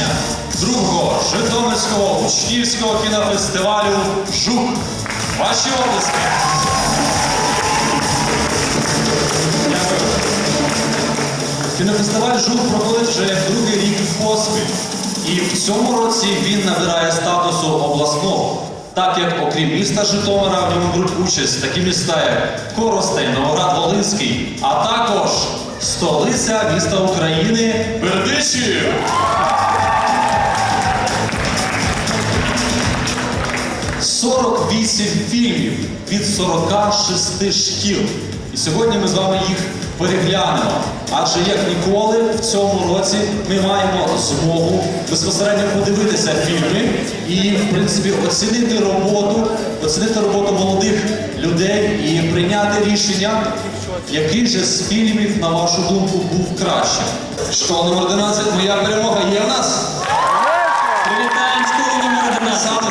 нагородження другого Житомирського учнівського кінофестивалю Жук. Ваші обласки. Кінофестиваль Жук проходить вже другий рік поспіль. І в цьому році він набирає статусу обласного. Так як окрім міста Житомира в ньому беруть участь такі міста, як Коростень, Новоград Волинський, а також столиця міста України Бердичів. «48 фільмів від 46 шкіл. І сьогодні ми з вами їх переглянемо. Адже як ніколи в цьому році ми маємо змогу безпосередньо подивитися фільми і, в принципі, оцінити роботу, оцінити роботу молодих людей і прийняти рішення, який же з фільмів, на вашу думку, був краще. Школа номер 11, моя перемога є в нас.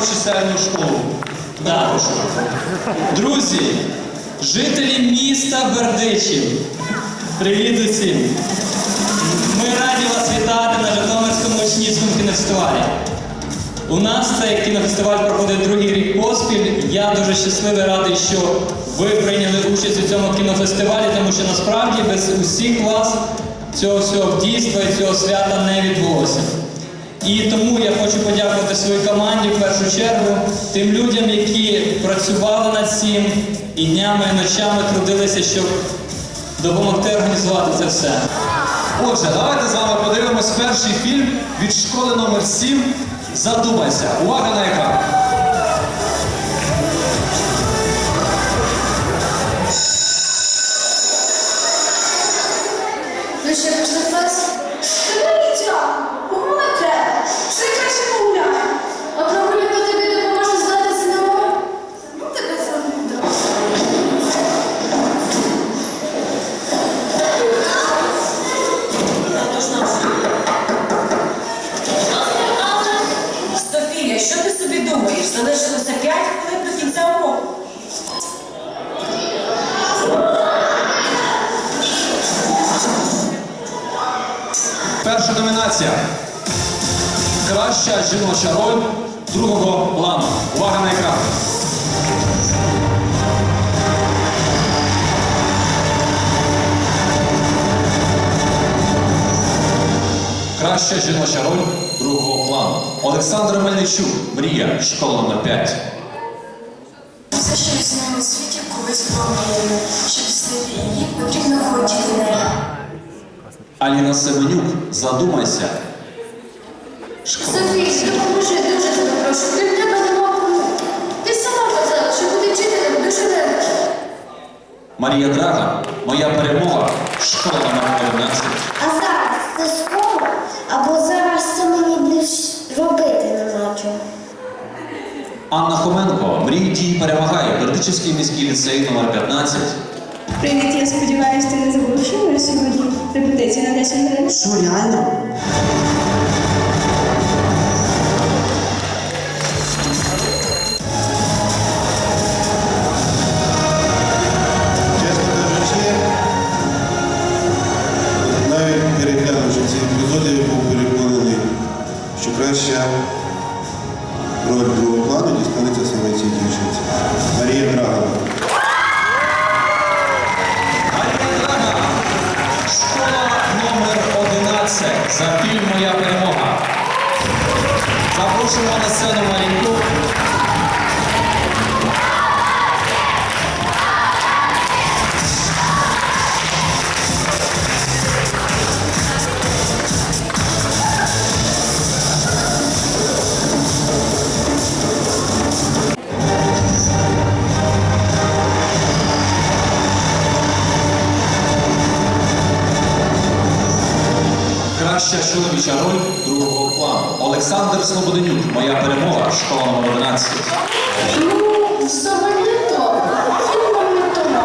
Привітаємо школу номер 11. Саме чисельну школу. Да. Друзі, жителі міста Бердичів. Привіт усім! Ми раді вас вітати на Житомирському учнівському кінофестивалі. У нас цей кінофестиваль проходить другий рік поспіль. Я дуже щасливий радий, що ви прийняли участь у цьому кінофестивалі, тому що насправді без усіх вас цього всього дійства і цього свята не відбулося. І тому я хочу подякувати своїй команді в першу чергу, тим людям, які працювали над цим і днями, і ночами трудилися, щоб допомогти організувати це все. Отже, давайте з вами подивимось перший фільм від школи номер 7 Задумайся. Увага на екран. Краща жіноча роль другого плану. Олександра Мельничук. Мрія. Школа номер 5. Все, що існує у світі, колись мріяно. Щоб знайти її, потрібно хотіти неї. Аліна Семенюк, задумайся. Софій, допоможи, дуже тебе прошу. Крім тебе нема кому. Ти сама казала, що бути вчителем дуже легко. Марія Драга, моя перемога, школа номер 11. А зараз це або зараз це мені більш робити нема чого. Анна Хоменко, мрій дій перемагає. Бердичівський міський ліцей номер 15. Привіт, я сподіваюся, ти не забув, що ми сьогодні репетиція на 10 хвилин. Що, реально? Роль другого плану. Олександр Слободенюк, моя перемога, школа номер 11. Ну, взагалі-то, фільмом не тому.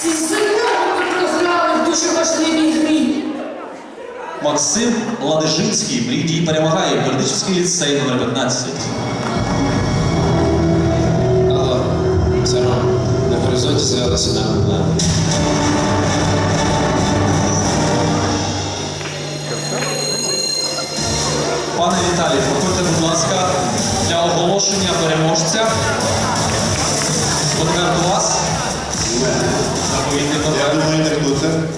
Ці серіали програли в дуже важливій грі. Максим Ладижинський, перемагає. Бердичівський ліцей номер 15. Алло, це На горизонті з'явилася одна думаєте,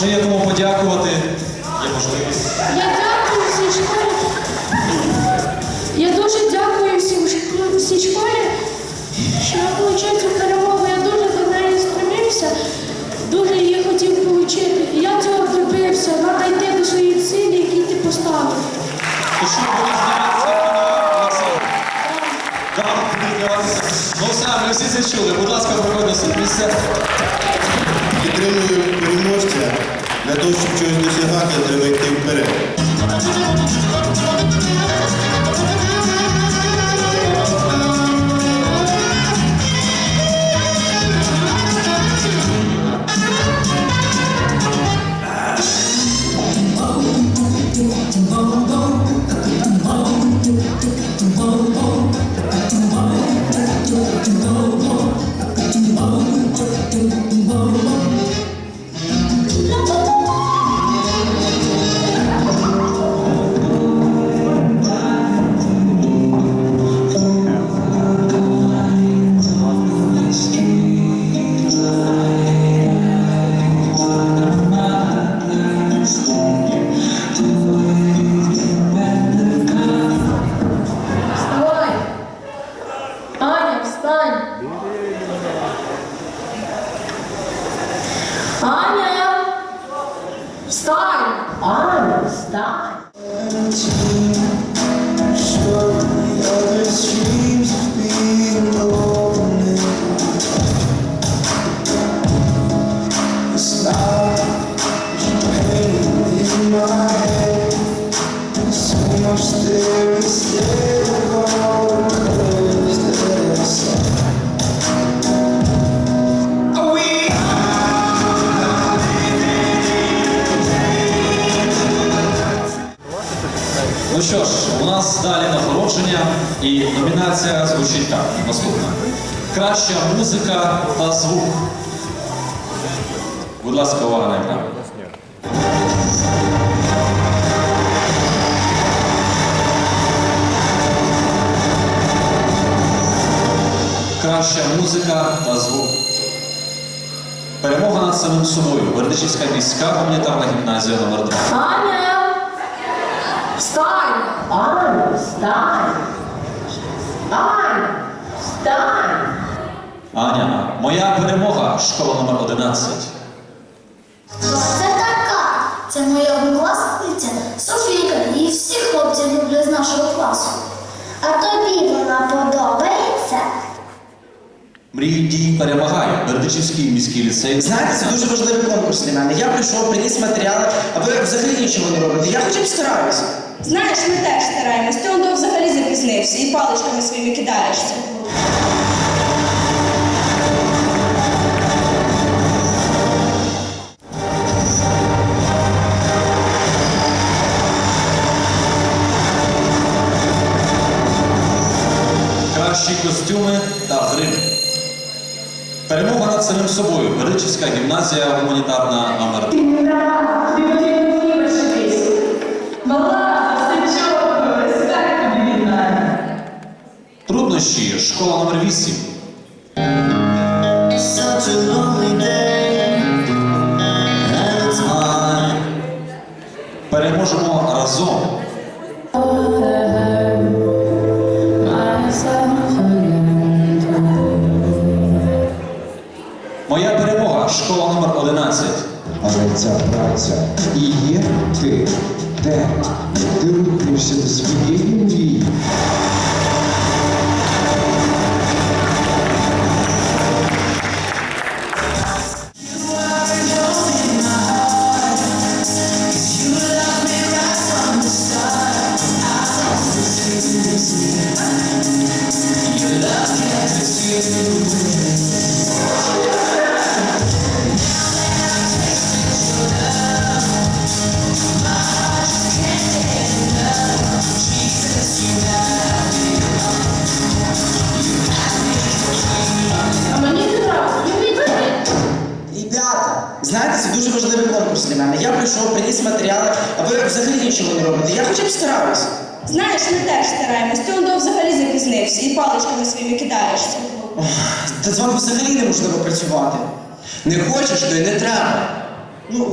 Може є кому подякувати? Є можливість. Я дякую всій школі. Я дуже дякую всім всій школі, що я отримав цю перемогу. Я дуже до неї стремився, дуже її хотів отримати. І я цього добився. Треба йти до своєї цілі, які ти поставив. Ну все, ми всі це чули. Будь ласка, проходьте на місце. Підтримую переможця. Для того, щоб щось досягати, треба йти вперед. Встань! Музика та звук. Перемога над самим собою. Бердичівська міська гуманітарна гімназія номер 2 Аня! Встань! Аня, встань! Аня, встань! Аня, моя перемога, школа номер 11. Хто це така? Це моя однокласниця Софійка. Її всі хлопці люблять з нашого класу. А тобі вона подобається? Мрій дій перемагає. Бердичівський міський ліцей. Знаєте, це дуже важливий конкурс для мене. Я прийшов, приніс матеріали, а ви взагалі нічого не робите. Я хоча б стараюся. Знаєш, ми теж стараємось. Ти он взагалі запізнився і паличками своїми кидаєшся. Кращі костюми та. Перемога над самим собою. Бердичівська гімназія гуманітарна номер 2 Труднощі. Школа номер 8 хочеш, то й не треба. Ну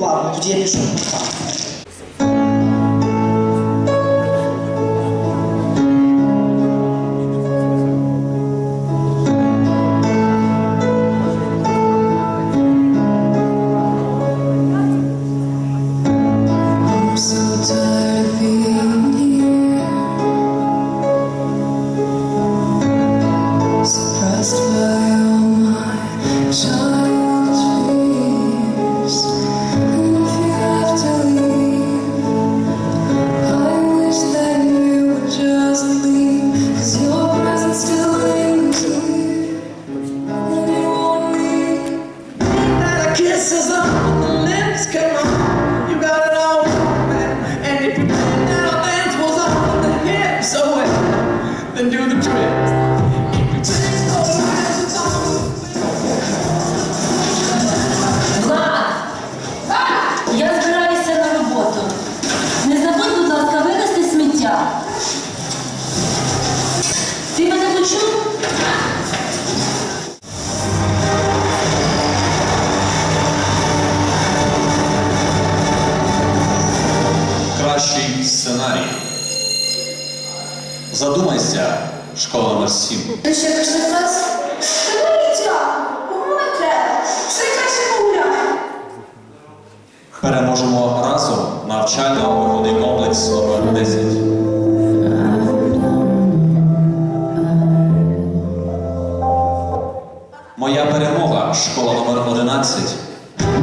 Моя перемога. Школа номер 11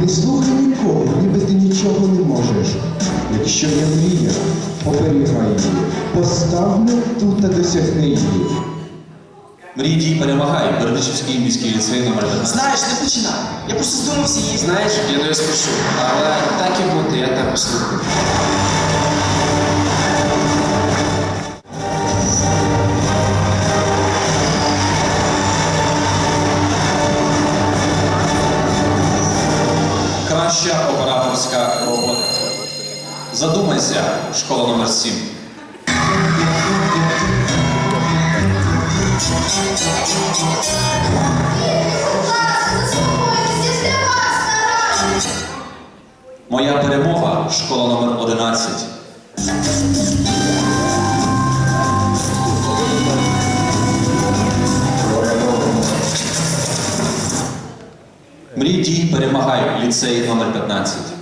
Не слухай нікого, ніби ти нічого не можеш. Якщо є мрія, оберігай її. Постав тут та досягни її. Мрій дій перемагає. Бердичівський міський ліцей номер 11 Знаєш, не починай. Я просто здумався їсти. Знаєш, я не спрошу, але так і бути, я тебе послухаю. Перемога школа номер 11. Мрій дій перемагай ліцей номер 15.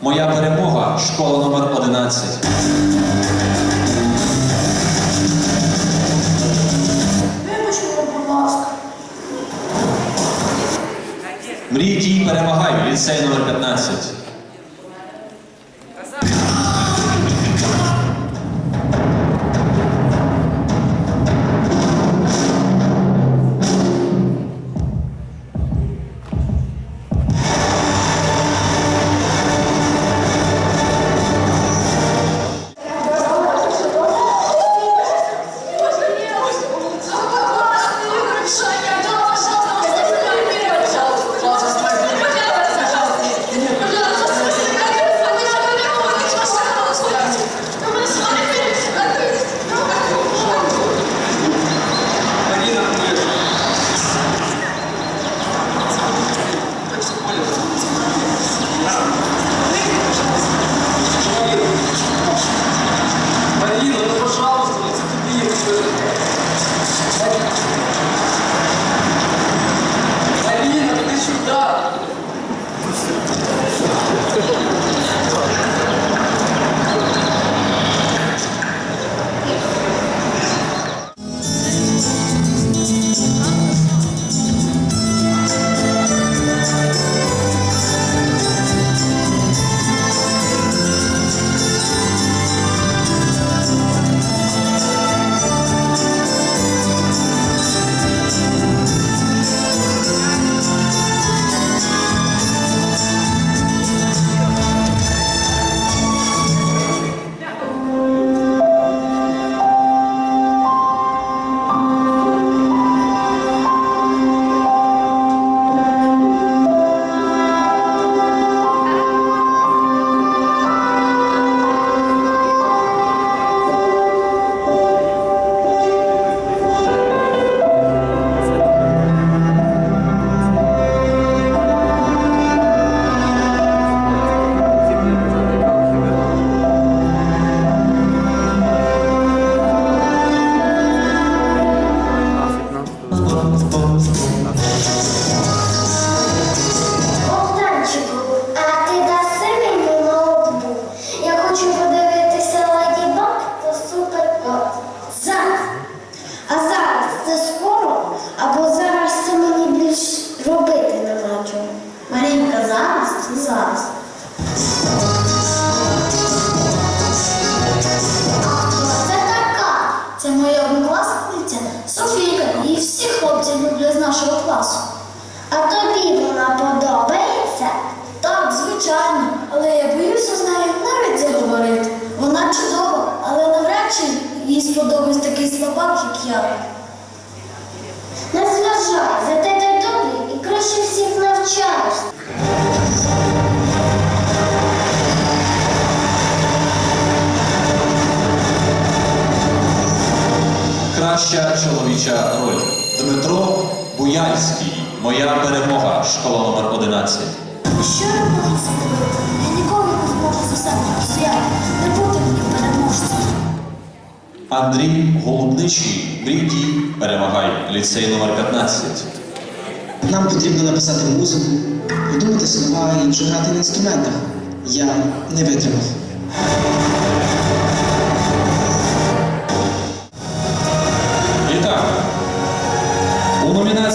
Моя перемога, школа номер 11. Вибач будь ласка. Мрій дій перемагай ліцей номер 15. Краща чоловіча роль. Дмитро Буяльський. Моя перемога, школа номер 11. Що я? Я ніколи не зможу за себе. Не мені переможцем. Андрій Голубничий. Мрій перемагай ліцей номер 15. Нам потрібно написати музику, придумати слова і вже грати на інструментах. Я не витримав.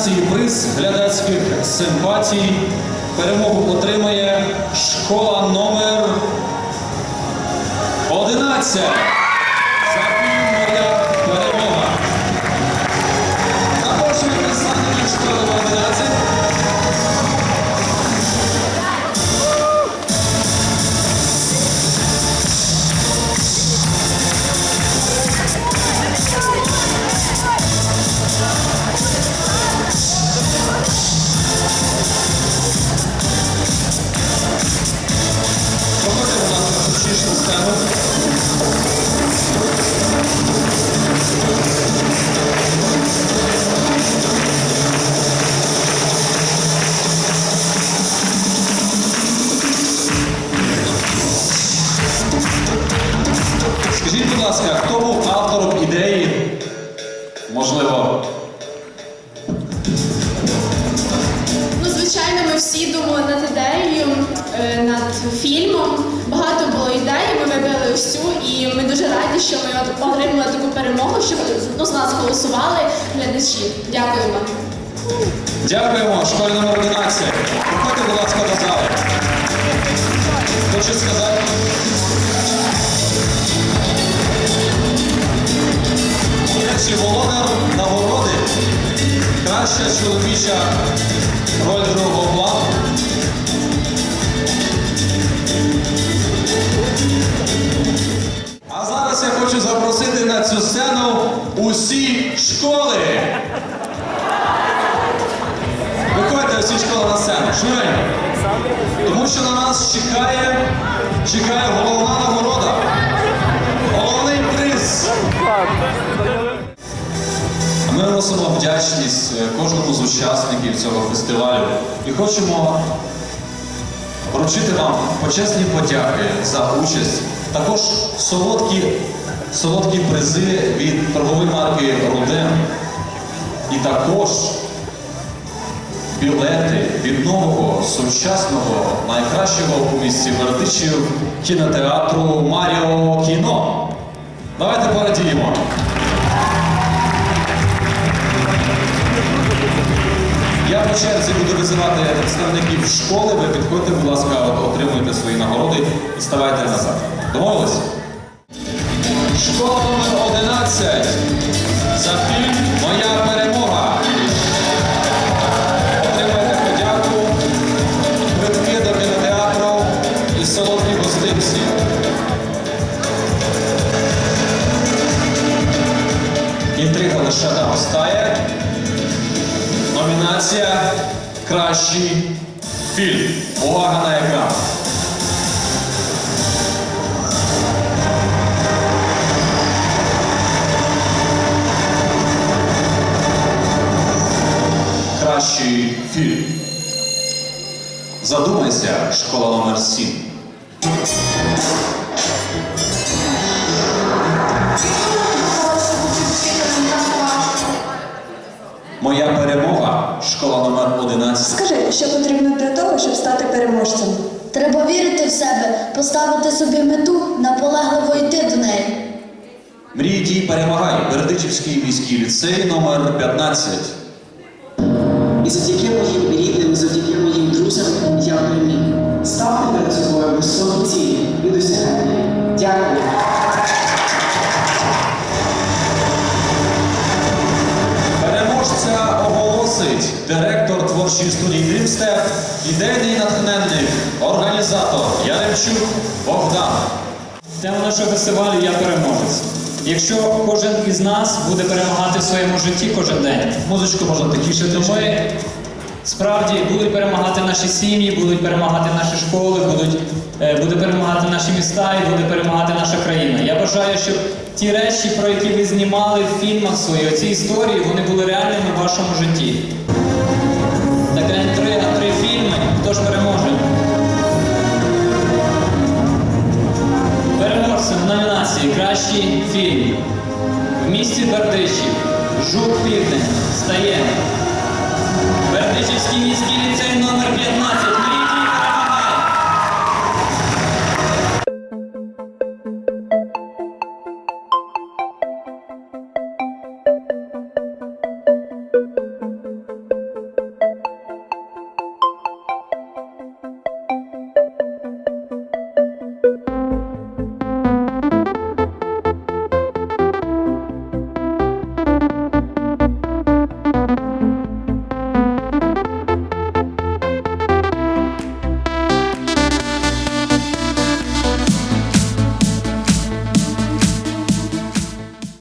Номінації приз глядацьких симпатій. Перемогу отримає школа номер 11. Перемогу, що ну, з нас голосували глядачі. Дякуємо. Дякуємо, школі номер 11. Проходьте, будь ласка, до зали. Хочу сказати. Речі, володар нагороди. Краща чоловіча роль другого хочу запросити на цю сцену усі школи. Виходьте всі школи на сцену, швиденько. Тому що на нас чекає, чекає головна нагорода. Головний приз. Ми виносимо вдячність е, кожному з учасників цього фестивалю і хочемо вручити вам почесні подяки за участь. Також солодкі, солодкі призи від торгової марки Руден. І також білети від нового, сучасного, найкращого у місті Бердичів кінотеатру Маріо Кіно. Давайте порадіємо. Я по черзі буду визивати представників школи. Ви підходьте, будь ласка, отримуйте свої нагороди і ставайте назад. Домовились? Школа номер 11 за фільм Моя перемога. Отримайте подяку, квитки кінотеатру і солодкі гостинці. Інтрига лише наростає. Номінація Кращий фільм. Увага на екран. Задумайся, школа номер 7. Моя перемога, школа номер 11. Скажи, що потрібно для того, щоб стати переможцем? Треба вірити в себе, поставити собі мету, наполегливо йти до неї. Мрій дій перемагай. Бердичівський міський ліцей номер 15. І завдяки моїм рідним, завдяки моїм я переміг. Ставте перед собою високі цілі і досягайте. Дякую. Переможця оголосить директор творчої студії Дрімстеп, ідейний натхненник, організатор Яремчук Богдан. Тема нашого фестивалю Я переможець. Якщо кожен із нас буде перемагати в своєму житті кожен день, Музичку можна тихіше то справді будуть перемагати наші сім'ї, будуть перемагати наші школи, будуть, е, буде перемагати наші міста і буде перемагати наша країна. Я бажаю, щоб ті речі, про які ви знімали в фільмах своїх, ці історії, вони були реальними в вашому житті. Така інтрига, три фільми, хто ж переможе? Переможцем в номінації Кращий фільм в місті Бердичів Жук Південь стає Бердичівський міський ліцей номер 15